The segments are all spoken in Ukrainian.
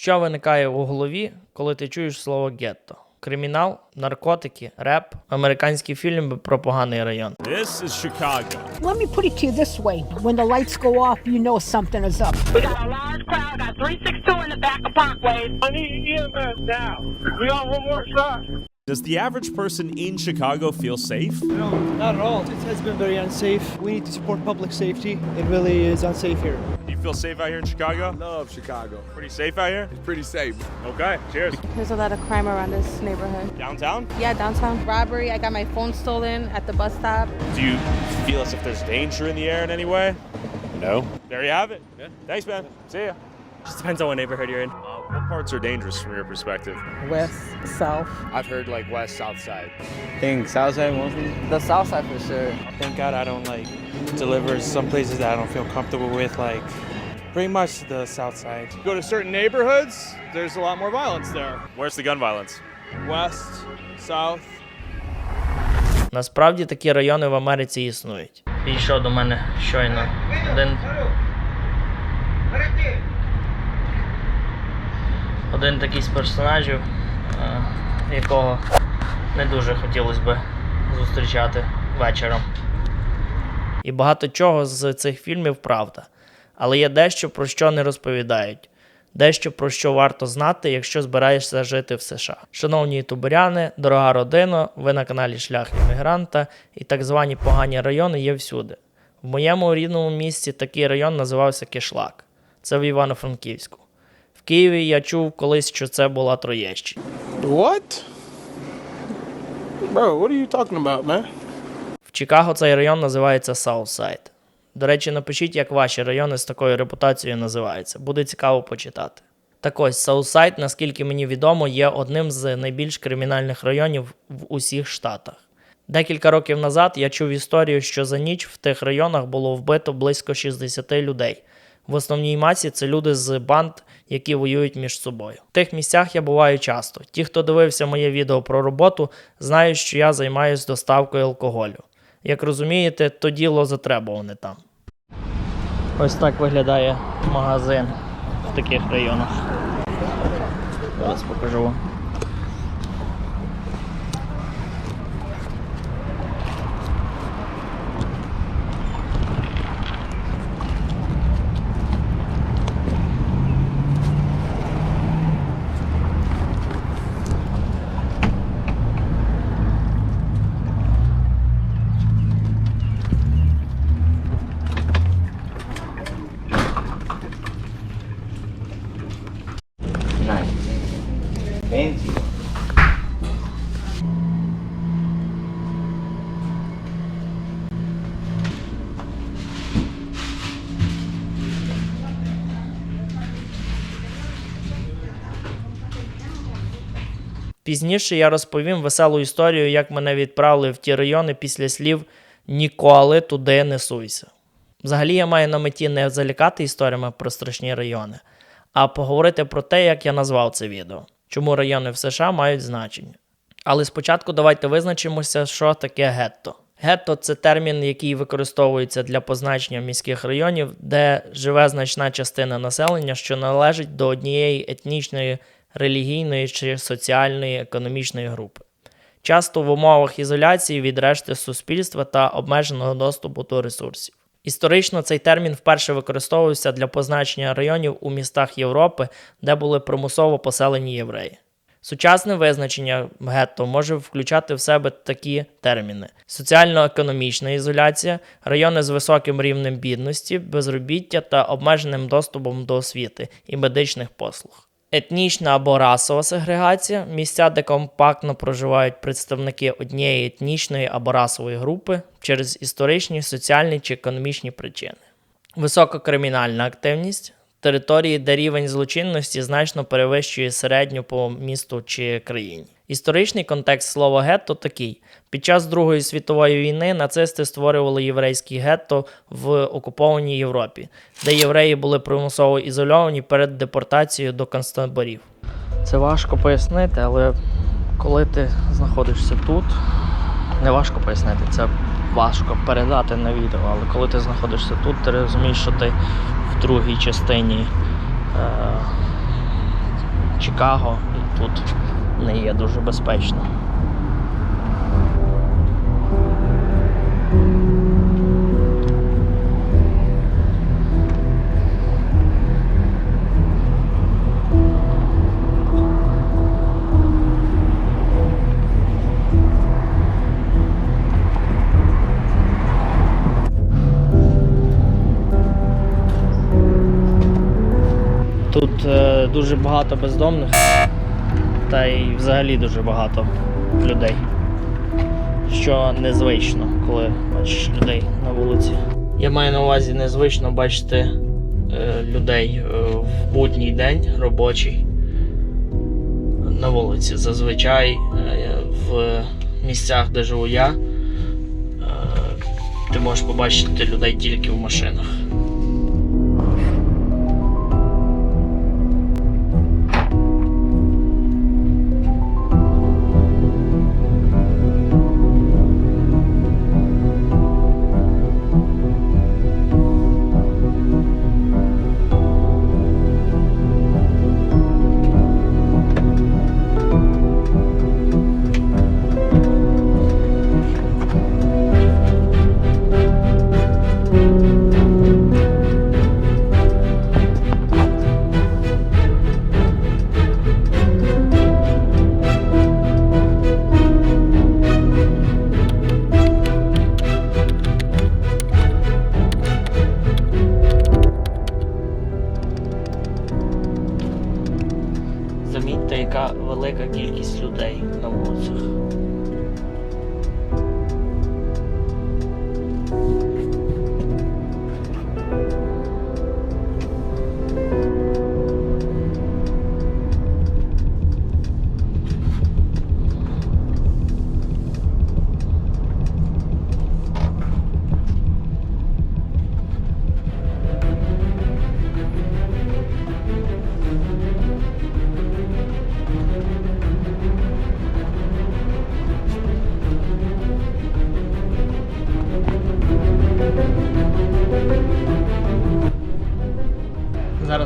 Що виникає у голові, коли ти чуєш слово гетто? Кримінал, наркотики, реп, американські фільми про поганий район. This is Chicago. Let me put it to you this way. When the lights go off, you know something is up. We got a large crowd, got 362 in the back of Parkways. I need EMS now. We got one more shot. Does the average person in Chicago feel safe? No, not at all. It has been very unsafe. We need to support public safety. It really is unsafe here. Do you feel safe out here in Chicago? Love Chicago. Pretty safe out here? It's pretty safe. Okay, cheers. There's a lot of crime around this neighborhood. Downtown? Yeah, downtown. Robbery. I got my phone stolen at the bus stop. Do you feel as if there's danger in the air in any way? No. There you have it. Thanks, man. See ya. Just depends on what neighborhood you're in. Uh, what parts are dangerous from your perspective? West, south. I've heard like west, south side. think south side mostly. The south side for sure. Thank God I don't like deliver some places that I don't feel comfortable with, like pretty much the south side. Go to certain neighborhoods, there's a lot more violence there. Where's the gun violence? West, south. Насправді такі райони в Америці існують. Підійшов до мене щойно один. Один такий з персонажів, е, якого не дуже хотілося би зустрічати вечором. І багато чого з цих фільмів правда. Але є дещо, про що не розповідають. Дещо про що варто знати, якщо збираєшся жити в США. Шановні ютуберяни, дорога родина, ви на каналі Шлях іммігранта і так звані погані райони є всюди. В моєму рідному місті такий район називався Кишлак. Це в Івано-Франківську. В Києві я чув колись, що це була Троєщина. What? Bro, what are you talking about, man? В Чикаго цей район називається Саутсайд. До речі, напишіть, як ваші райони з такою репутацією називаються. Буде цікаво почитати. Так ось, Саутсайд, наскільки мені відомо, є одним з найбільш кримінальних районів в усіх штатах. Декілька років назад я чув історію, що за ніч в тих районах було вбито близько 60 людей. В основній масі це люди з банд, які воюють між собою. В тих місцях я буваю часто. Ті, хто дивився моє відео про роботу, знають, що я займаюся доставкою алкоголю. Як розумієте, то діло затребуване там. Ось так виглядає магазин в таких районах. Зараз покажу вам. Пізніше я розповім веселу історію, як мене відправили в ті райони після слів Ніколи туди не суйся. Взагалі я маю на меті не залякати історіями про страшні райони, а поговорити про те, як я назвав це відео, чому райони в США мають значення. Але спочатку давайте визначимося, що таке гетто. Гетто це термін, який використовується для позначення міських районів, де живе значна частина населення, що належить до однієї етнічної, релігійної чи соціальної економічної групи. Часто в умовах ізоляції від решти суспільства та обмеженого доступу до ресурсів. Історично цей термін вперше використовувався для позначення районів у містах Європи, де були примусово поселені євреї. Сучасне визначення гетто може включати в себе такі терміни: соціально-економічна ізоляція, райони з високим рівнем бідності, безробіття та обмеженим доступом до освіти і медичних послуг. Етнічна або расова сегрегація місця, де компактно проживають представники однієї етнічної або расової групи через історичні, соціальні чи економічні причини. Висококримінальна активність території, де рівень злочинності значно перевищує середню по місту чи країні. Історичний контекст слова гетто такий: під час Другої світової війни нацисти створювали єврейські гетто в окупованій Європі, де євреї були примусово ізольовані перед депортацією до концтаборів. Це важко пояснити, але коли ти знаходишся тут, не важко пояснити, це важко передати на відео, але коли ти знаходишся тут, ти розумієш, що ти в другій частині е, Чикаго, і тут не є дуже безпечно. Дуже багато бездомних, та й взагалі дуже багато людей. Що незвично, коли бачиш людей на вулиці. Я маю на увазі незвично бачити е, людей е, в будній день робочий на вулиці. Зазвичай е, в місцях, де живу я, е, ти можеш побачити людей тільки в машинах.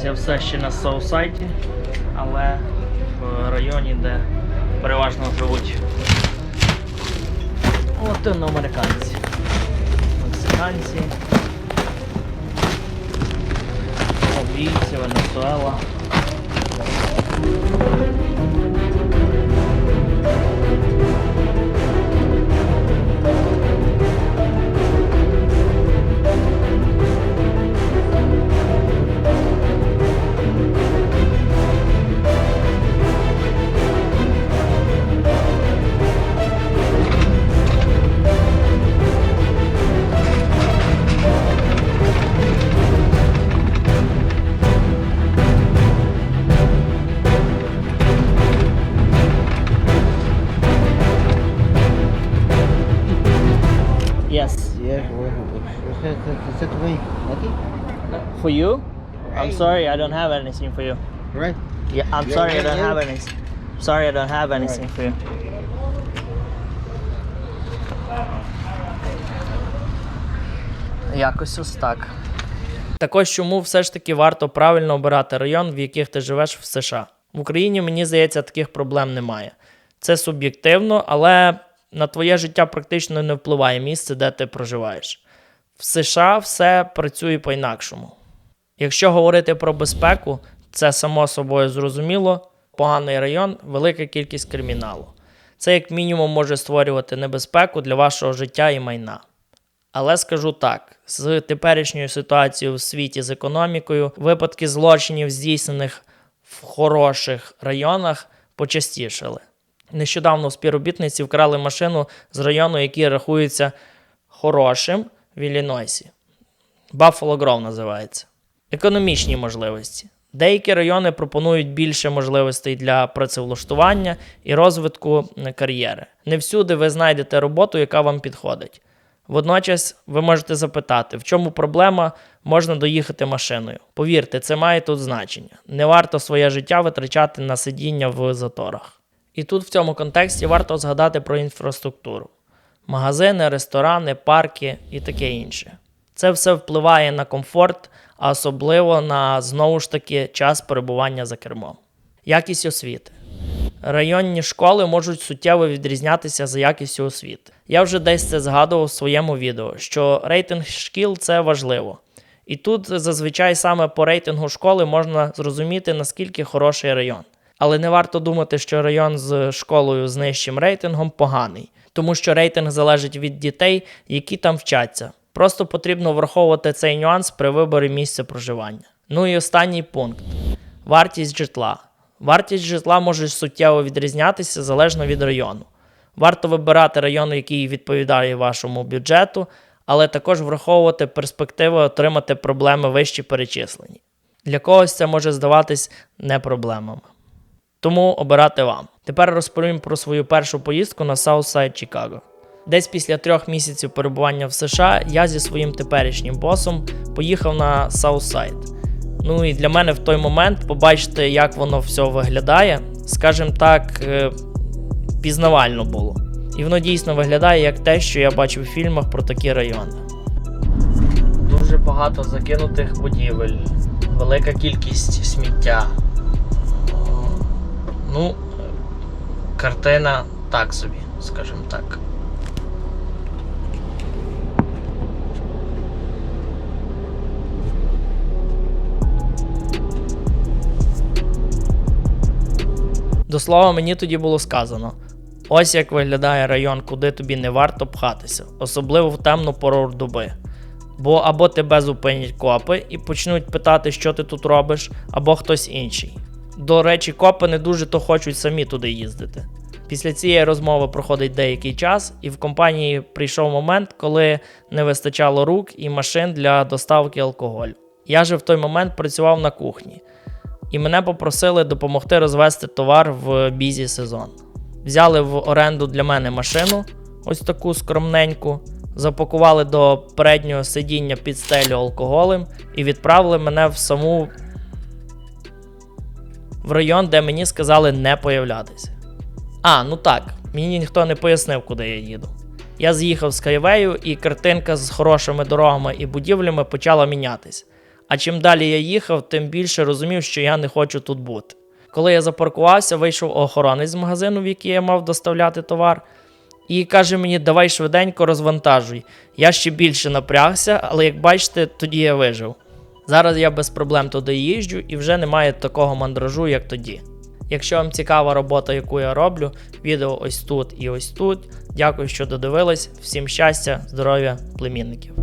Зараз я все ще на Саусайті, але в районі, де переважно живуть. Латиноамериканці, мексиканці, колумбійці, Венесуела. For you? I'm sorry, I don't have anything for you. Right. Yeah, I'm Yeah, sorry, I yeah, don't yeah. have anything. Sorry, I don't have anything for you. Якось ось так. Також чому все ж таки варто правильно обирати район, в яких ти живеш в США. В Україні, мені здається, таких проблем немає. Це суб'єктивно, але на твоє життя практично не впливає місце, де ти проживаєш. В США все працює по-інакшому. Якщо говорити про безпеку, це само собою зрозуміло. Поганий район, велика кількість криміналу. Це як мінімум може створювати небезпеку для вашого життя і майна. Але скажу так: з теперішньою ситуацією в світі з економікою, випадки злочинів, здійснених в хороших районах, почастішали. Нещодавно співробітниці вкрали машину з району, який рахується хорошим в Іллінойсі. Buffalo Grove називається. Економічні можливості. Деякі райони пропонують більше можливостей для працевлаштування і розвитку кар'єри. Не всюди ви знайдете роботу, яка вам підходить. Водночас ви можете запитати, в чому проблема можна доїхати машиною. Повірте, це має тут значення. Не варто своє життя витрачати на сидіння в заторах. І тут в цьому контексті варто згадати про інфраструктуру: магазини, ресторани, парки і таке інше. Це все впливає на комфорт, а особливо на знову ж таки час перебування за кермом. Якість освіти. Районні школи можуть суттєво відрізнятися за якістю освіти. Я вже десь це згадував в своєму відео, що рейтинг шкіл це важливо. І тут зазвичай саме по рейтингу школи можна зрозуміти, наскільки хороший район. Але не варто думати, що район з школою з нижчим рейтингом поганий, тому що рейтинг залежить від дітей, які там вчаться. Просто потрібно враховувати цей нюанс при виборі місця проживання. Ну і останній пункт вартість житла. Вартість житла може суттєво відрізнятися залежно від району. Варто вибирати район, який відповідає вашому бюджету, але також враховувати перспективи отримати проблеми вищі перечислені. Для когось це може здаватись не проблемами. Тому обирати вам. Тепер розповім про свою першу поїздку на Саутсайд Чикаго. Десь після трьох місяців перебування в США я зі своїм теперішнім босом поїхав на Саутсайд. Ну і для мене в той момент побачити, як воно все виглядає, скажімо так, е, пізнавально було. І воно дійсно виглядає як те, що я бачив в фільмах про такі райони. Дуже багато закинутих будівель, велика кількість сміття. Ну, картина так собі, скажімо так. До слова, мені тоді було сказано: ось як виглядає район, куди тобі не варто пхатися, особливо в темну пору доби. Бо або тебе зупинять копи і почнуть питати, що ти тут робиш, або хтось інший. До речі, копи не дуже то хочуть самі туди їздити. Після цієї розмови проходить деякий час, і в компанії прийшов момент, коли не вистачало рук і машин для доставки алкоголю. Я же в той момент працював на кухні, і мене попросили допомогти розвести товар в бізі сезон. Взяли в оренду для мене машину, ось таку скромненьку, запакували до переднього сидіння під стелю алкоголем і відправили мене в саму в район, де мені сказали не появлятися. А, ну так, мені ніхто не пояснив, куди я їду. Я з'їхав з Хайвею, і картинка з хорошими дорогами і будівлями почала мінятись. А чим далі я їхав, тим більше розумів, що я не хочу тут бути. Коли я запаркувався, вийшов охоронець з магазину, в який я мав доставляти товар, і каже мені, давай швиденько розвантажуй. Я ще більше напрягся, але як бачите, тоді я вижив. Зараз я без проблем туди їжджу і вже немає такого мандражу, як тоді. Якщо вам цікава робота, яку я роблю, відео ось тут і ось тут. Дякую, що додивились. Всім щастя, здоров'я, племінників.